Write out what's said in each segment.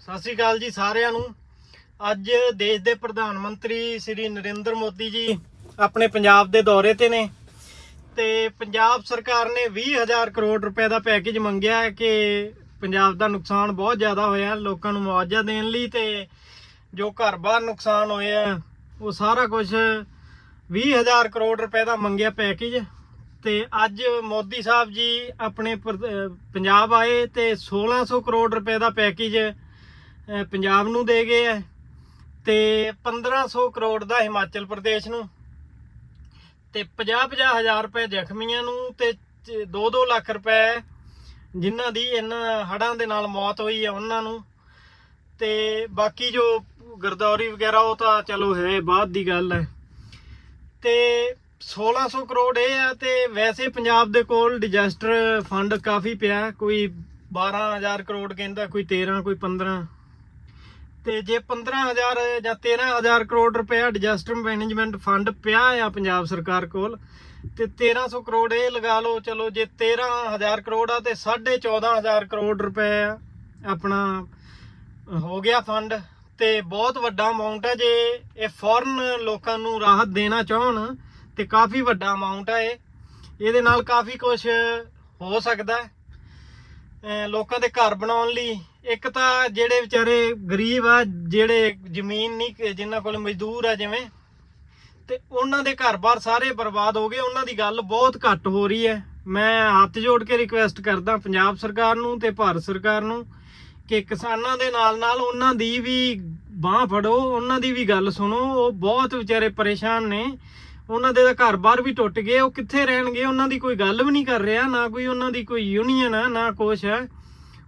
ਸਤਿ ਸ਼੍ਰੀ ਅਕਾਲ ਜੀ ਸਾਰਿਆਂ ਨੂੰ। ਅੱਜ ਦੇਸ਼ ਦੇ ਪ੍ਰਧਾਨ ਮੰਤਰੀ ਸ੍ਰੀ ਨਰਿੰਦਰ ਮੋਦੀ ਜੀ ਆਪਣੇ ਪੰਜਾਬ ਦੇ ਦੌਰੇ ਤੇ ਨੇ ਤੇ ਪੰਜਾਬ ਸਰਕਾਰ ਨੇ 20000 ਕਰੋੜ ਰੁਪਏ ਦਾ ਪੈਕੇਜ ਮੰਗਿਆ ਹੈ ਕਿ ਪੰਜਾਬ ਦਾ ਨੁਕਸਾਨ ਬਹੁਤ ਜ਼ਿਆਦਾ ਹੋਇਆ ਲੋਕਾਂ ਨੂੰ ਮੁਆਵਜ਼ਾ ਦੇਣ ਲਈ ਤੇ ਜੋ ਘਰ-ਬਾਰ ਨੁਕਸਾਨ ਹੋਇਆ ਉਹ ਸਾਰਾ ਕੁਝ 20000 ਕਰੋੜ ਰੁਪਏ ਦਾ ਮੰਗਿਆ ਪੈਕੇਜ ਤੇ ਅੱਜ ਮੋਦੀ ਸਾਹਿਬ ਜੀ ਆਪਣੇ ਪਰ- ਪੰਜਾਬ ਆਏ ਤੇ 1600 ਕਰੋੜ ਰੁਪਏ ਦਾ ਪੈਕੇਜ ਪੰਜਾਬ ਨੂੰ ਦੇ ਗਏ ਹੈ ਤੇ 1500 ਕਰੋੜ ਦਾ ਹਿਮਾਚਲ ਪ੍ਰਦੇਸ਼ ਨੂੰ ਤੇ 50-50 ਹਜ਼ਾਰ ਰੁਪਏ ਜ਼ਖਮੀਆਂ ਨੂੰ ਤੇ 2-2 ਲੱਖ ਰੁਪਏ ਜਿਨ੍ਹਾਂ ਦੀ ਇਹਨਾਂ ਹੜਾਂ ਦੇ ਨਾਲ ਮੌਤ ਹੋਈ ਹੈ ਉਹਨਾਂ ਨੂੰ ਤੇ ਬਾਕੀ ਜੋ ਗਰਦੌਰੀ ਵਗੈਰਾ ਉਹ ਤਾਂ ਚਲੋ ਹੈ, ਬਾਅਦ ਦੀ ਗੱਲ ਹੈ ਤੇ 1600 ਕਰੋੜ ਇਹ ਆ ਤੇ ਵੈਸੇ ਪੰਜਾਬ ਦੇ ਕੋਲ ਡਿਜ਼ਾਸਟਰ ਫੰਡ ਕਾਫੀ ਪਿਆ ਹੈ। ਕੋਈ 12000 ਕਰੋੜ ਕਹਿੰਦਾ, ਕੋਈ 13 ਕੋਈ 15 ਤੇ ਜੇ 15000 ਜਾਂ 13000 ਕਰੋੜ ਰੁਪਇਆ ਡਿਜ਼ਾਸਟਰ ਮੈਨੇਜਮੈਂਟ ਫੰਡ ਪਿਆ ਆ ਪੰਜਾਬ ਸਰਕਾਰ ਕੋਲ, ਤੇ 1300 ਕਰੋੜ ਇਹ ਲਗਾ ਲਓ, ਚਲੋ ਜੇ 13000 ਕਰੋੜ ਆ ਤੇ 14500 ਕਰੋੜ ਰੁਪਏ ਆਪਣਾ ਹੋ ਗਿਆ ਫੰਡ ਤੇ ਬਹੁਤ ਵੱਡਾ ਅਮਾਉਂਟ ਹੈ ਜੇ ਇਹ ਫੋਰਨ ਲੋਕਾਂ ਨੂੰ ਰਾਹਤ ਦੇਣਾ ਚਾਹਣ, ਤੇ ਕਾਫੀ ਵੱਡਾ ਅਮਾਉਂਟ ਹੈ ਇਹ। ਇਹਦੇ ਨਾਲ ਕਾਫੀ ਕੁਝ ਹੋ ਸਕਦਾ ਹੈ। ਲੋਕਾਂ ਦੇ ਘਰ ਬਣਾਉਣ ਲਈ। ਇੱਕ ਤਾਂ ਜਿਹੜੇ ਵਿਚਾਰੇ ਗਰੀਬ ਆ, ਜਿਹੜੇ ਜ਼ਮੀਨ ਨਹੀਂ ਜਿਨ੍ਹਾਂ ਕੋਲ ਮਜ਼ਦੂਰ ਆ ਜਿਵੇਂ, ਤੇ ਉਹਨਾਂ ਦੇ ਘਰ-ਬਾਰ ਸਾਰੇ ਬਰਬਾਦ ਹੋ ਗਏ। ਉਹਨਾਂ ਦੀ ਗੱਲ ਬਹੁਤ ਘੱਟ ਹੋ ਰਹੀ ਹੈ। ਮੈਂ ਹੱਥ ਜੋੜ ਕੇ ਰਿਕੁਐਸਟ ਕਰਦਾ ਪੰਜਾਬ ਸਰਕਾਰ ਨੂੰ ਤੇ ਭਾਰਤ ਸਰਕਾਰ ਨੂੰ ਕਿ ਕਿਸਾਨਾਂ ਦੇ ਨਾਲ-ਨਾਲ ਉਹਨਾਂ ਦੀ ਵੀ ਬਾਹ ਫੜੋ, ਉਹਨਾਂ ਦੀ ਵੀ ਗੱਲ ਸੁਣੋ। ਉਹ ਬਹੁਤ ਵਿਚਾਰੇ ਪਰੇਸ਼ਾਨ ਨੇ। ਉਹਨਾਂ ਦੇ ਤਾਂ ਘਰ-ਬਾਰ ਵੀ ਟੁੱਟ ਗਏ ਉਹ ਕਿੱਥੇ ਰਹਿਣਗੇ? ਉਹਨਾਂ ਦੀ ਕੋਈ ਗੱਲ ਵੀ ਨਹੀਂ ਕਰ ਰਿਹਾ, ਨਾ ਕੋਈ ਉਹਨਾਂ ਦੀ ਕੋਈ ਯੂਨੀਅਨ ਹੈ ਨਾ ਕੁਛ ਹੈ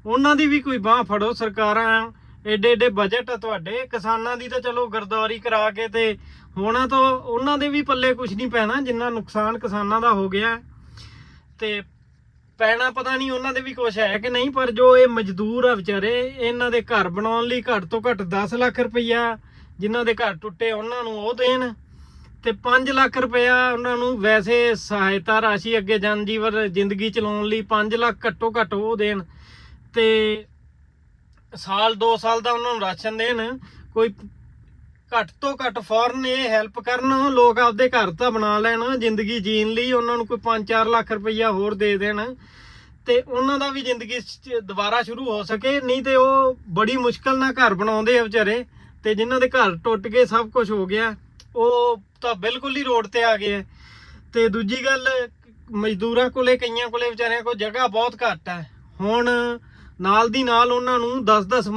ਉਹਨਾਂ ਦੀ ਵੀ ਕੋਈ ਬਾਹ ਫੜੋ ਸਰਕਾਰਾਂ। ਏਡੇ ਐਡੇ ਬਜਟ ਆ ਤੁਹਾਡੇ। ਕਿਸਾਨਾਂ ਦੀ ਤਾਂ ਚਲੋ ਗਰਦੌਰੀ ਕਰਾ ਕੇ ਤੇ ਹੋਣਾ ਤਾਂ ਉਹਨਾਂ ਦੇ ਵੀ ਪੱਲੇ ਕੁਝ ਨਹੀਂ ਪੈਣਾ, ਜਿੰਨਾ ਨੁਕਸਾਨ ਕਿਸਾਨਾਂ ਦਾ ਹੋ ਗਿਆ। ਹੈ। ਤੇ ਪੈਣਾ ਪਤਾ ਨਹੀਂ ਉਹਨਾਂ ਦੇ ਵੀ ਕੁਝ ਹੈ ਕਿ ਨਹੀਂ, ਪਰ ਜੋ ਇਹ ਮਜ਼ਦੂਰ ਆ ਵਿਚਾਰੇ, ਇਹਨਾਂ ਦੇ ਘਰ ਬਣਾਉਣ ਲਈ ਘੱਟ ਤੋਂ ਘੱਟ 10 ਲੱਖ ਰੁਪਈਆ ਜਿਨ੍ਹਾਂ ਦੇ ਘਰ ਟੁੱਟੇ ਉਹਨਾਂ ਨੂੰ ਉਹ ਦੇਣ। ਤੇ 5 ਲੱਖ ਰੁਪਇਆ ਉਹਨਾਂ ਨੂੰ ਵੈਸੇ ਸਹਾਇਤਾ ਰਾਸ਼ੀ ਅੱਗੇ ਜਨਜੀਵਨ ਜ਼ਿੰਦਗੀ ਚਲਾਉਣ ਲਈ 5 ਲੱਖ ਘੱਟੋ ਘੱਟ ਉਹ ਦੇਣ ਤੇ ਸਾਲ 2 ਸਾਲ ਦਾ ਉਹਨਾਂ ਨੂੰ ਰਾਸ਼ਨ ਦੇਣ। ਕੋਈ ਘੱਟ ਤੋਂ ਘੱਟ ਫੌਰਨ ਇਹ ਹੈਲਪ ਕਰਨ, ਲੋਕ ਆਪਦੇ ਘਰ ਤਾਂ ਬਣਾ ਲੈਣ, ਜ਼ਿੰਦਗੀ ਜੀਣ ਲਈ ਉਹਨਾਂ ਨੂੰ ਕੋਈ 5-4 ਲੱਖ ਰੁਪਈਆ ਹੋਰ ਦੇ ਦੇਣ। ਤੇ ਉਹਨਾਂ ਦਾ ਵੀ ਜ਼ਿੰਦਗੀ ਚ ਦੁਬਾਰਾ ਸ਼ੁਰੂ ਹੋ ਸਕੇ, ਨਹੀਂ ਤੇ ਉਹ ਬੜੀ ਮੁਸ਼ਕਲ ਨਾਲ ਘਰ ਬਣਾਉਂਦੇ ਆ ਵਿਚਾਰੇ, ਤੇ ਜਿਨ੍ਹਾਂ ਦੇ ਘਰ ਟੁੱਟ ਗਏ, ਸਭ ਕੁਝ ਹੋ ਗਿਆ। ਉਹ ਤਾਂ ਬਿਲਕੁਲ ਹੀ ਰੋਡ ਤੇ ਆ ਗਏ ਆ। ਤੇ ਦੂਜੀ ਗੱਲ, ਮਜ਼ਦੂਰਾਂ ਕੋਲੇ, ਕਈਆਂ ਕੋਲੇ ਵਿਚਾਰਿਆਂ ਕੋਲ ਜਗ੍ਹਾ ਬਹੁਤ ਘੱਟ ਹੈ ਹੁਣ ਨਾਲ ਦੀ ਨਾਲ ਉਹਨਾਂ ਨੂੰ 10-10